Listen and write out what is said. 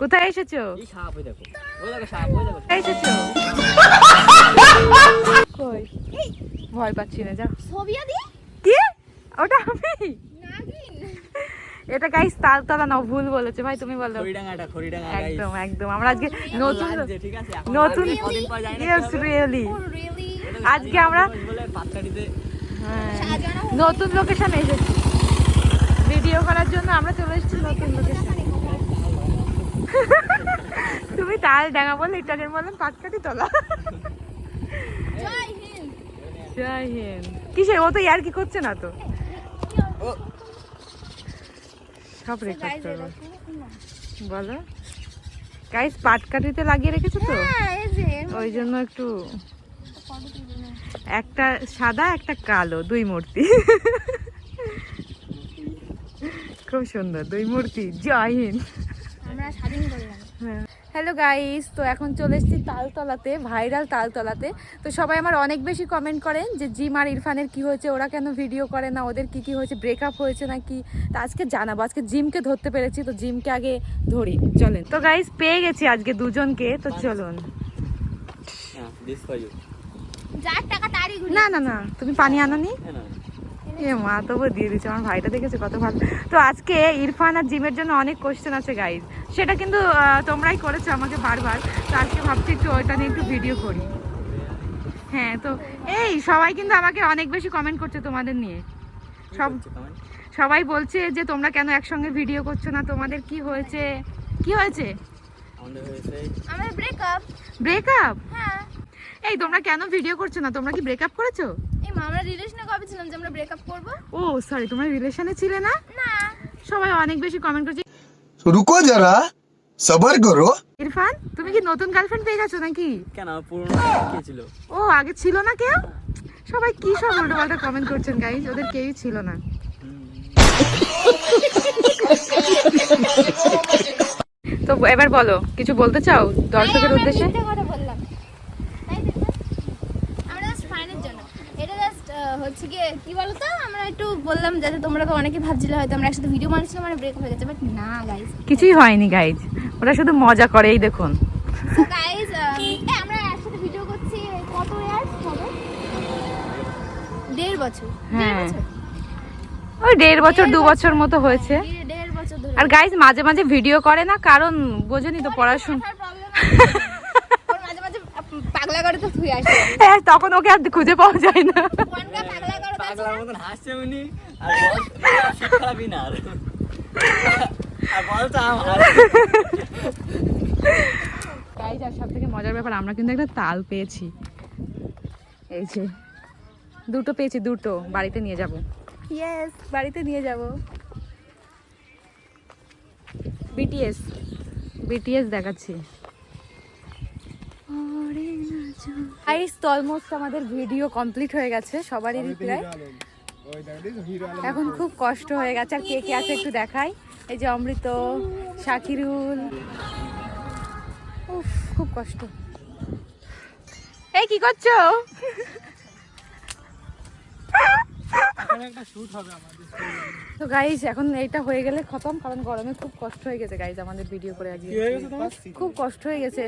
কোথায় এসেছ? এই সাপ ওই দেখো। ওই দেখো সাপ ওই দেখো কোথায় এসেছ? ভয় পাচ্ছি না যা কি? ওটা আমি? এটা গাইস তালতলা না ভুল বলেছে। ভাই তুমি বলো। একদম একদম। আমরা আজকে নতুন নতুন। রিয়েলি আজকে আমরা নতুন লোকেশন এসেছি। ভিডিও করার জন্য আমরা চলে এসেছি নতুন লোকেশন তুমি তাল ডাঙা বলে ইটালিয়ান বললাম পাটকাটি তোলা। জয় হিন্দ। জয় কিসে ও তো ইয়ার কি করছে না তো? ও। সব রেকর্ড করব বলো। গাইস পাটকাঠিতে লাগিয়ে রেখেছো তো? হ্যাঁ এই যে। ওই জন্য একটু একটা সাদা একটা কালো দুই মূর্তি। খুব সুন্দর দুই মূর্তি। জয় হিন্দ। আমরা স্বাধীন করলাম হ্যালো গাইস তো এখন চলে এসেছি তালতলাতে ভাইরাল তালতলাতে। তো সবাই আমার অনেক বেশি কমেন্ট করেন যে জিম আর ইরফানের কি হয়েছে? ওরা কেন ভিডিও করে না? ওদের কি কি হয়েছে? ব্রেকআপ হয়েছে না কি তা আজকে জানাব। আজকে জিমকে ধরতে পেরেছি তো জিমকে আগে ধরি। চলেন। তো গাইস পেয়ে গেছি আজকে দুজনকে তো চলুন। হ্যাঁ দিস ফর ইউ যার টাকা তারই না না না তুমি পানি আনোনি? না এ মা তবু দিয়ে দিচ্ছে আমার ভাইটা দেখেছে কত ভালো। তো আজকে ইরফান আর জিমের জন্য অনেক কোশ্চেন আছে গাইজ সেটা কিন্তু তোমরাই করেছ আমাকে বারবার। তো আজকে ভাবছি একটু ওইটা নিয়ে একটু ভিডিও করি। হ্যাঁ তো এই সবাই কিন্তু আমাকে অনেক বেশি কমেন্ট করছে তোমাদের নিয়ে। সব? সবাই বলছে যে তোমরা কেন একসঙ্গে ভিডিও করছ না? তোমাদের কি হয়েছে? কি হয়েছে? আমাদের ব্রেকআপ ব্রেকআপ হ্যাঁ। এই তোমরা কেন ভিডিও করছ না? তোমরা কি ব্রেকআপ করেছ? এই আমরা রিলেশনে কবে ছিলাম যে আমরা ব্রেকআপ করব? ও সরি তোমরা রিলেশনে ছিলে না? না। সবাই অনেক বেশি কমেন্ট করছে। রুকো যারা সবর করো। ইরফান তুমি কি নতুন গার্লফ্রেন্ড পেয়ে গেছো নাকি? কেন? পুরনো কে ছিল? ও আগে ছিল না কেউ? সবাই কি সব উল্টোপাল্টা কমেন্ট করছেন গাইস ওদের কেউই ছিল না। তো এবার বলো কিছু বলতে চাও দর্শকের হ্যাঁ, উদ্দেশ্যে? হচ্ছে গিয়ে কি বলতো? আমরা একটু বললাম যাতে তোমরা তো অনেকে ভাবছিলে হয়তো আমরা একসাথে ভিডিও বানাচ্ছিলাম মানে ব্রেক হয়ে গেছে বাট না গাইজ কিছুই হয়নি গাইজ ওরা শুধু মজা করে এই দেখুন। গাইজ আমরা একসাথে ভিডিও করছি কত ইয়ার্স হবে? দেড় বছর। হ্যাঁ। ওই দেড় বছর দু বছর। মতো হয়েছে। ধরে। আর গাইজ মাঝে মাঝে ভিডিও করে না কারণ বোঝেনি তো পড়াশোনা মাঝে মাঝে পাগলা করে তো আসে। হ্যাঁ তখন ওকে আর খুঁজে পাওয়া যায় না। পাগলার মতন হাসছে উনি আর আর। বলতো আমার গাইজ আর সব থেকে মজার ব্যাপার আমরা কিন্তু একটা তাল পেয়েছি। এই যে দুটো পেয়েছি দুটো। বাড়িতে নিয়ে যাব। ইয়েস বাড়িতে নিয়ে যাব। বিটিএস বিটিএস দেখাচ্ছি। গাইস তো অলমোস্ট আমাদের ভিডিও কমপ্লিট হয়ে গেছে সবারই রিপ্লাই এখন খুব কষ্ট হয়ে গেছে আর কে কে আছে একটু দেখাই। এই যে অমৃত শাকিরুল। উফ খুব কষ্ট। এই কি করছ? তো গাইজ এখন এইটা হয়ে গেলে খতম কারণ গরমে খুব কষ্ট হয়ে গেছে গাইজ আমাদের ভিডিও করে আজকে। খুব কষ্ট হয়ে গেছে।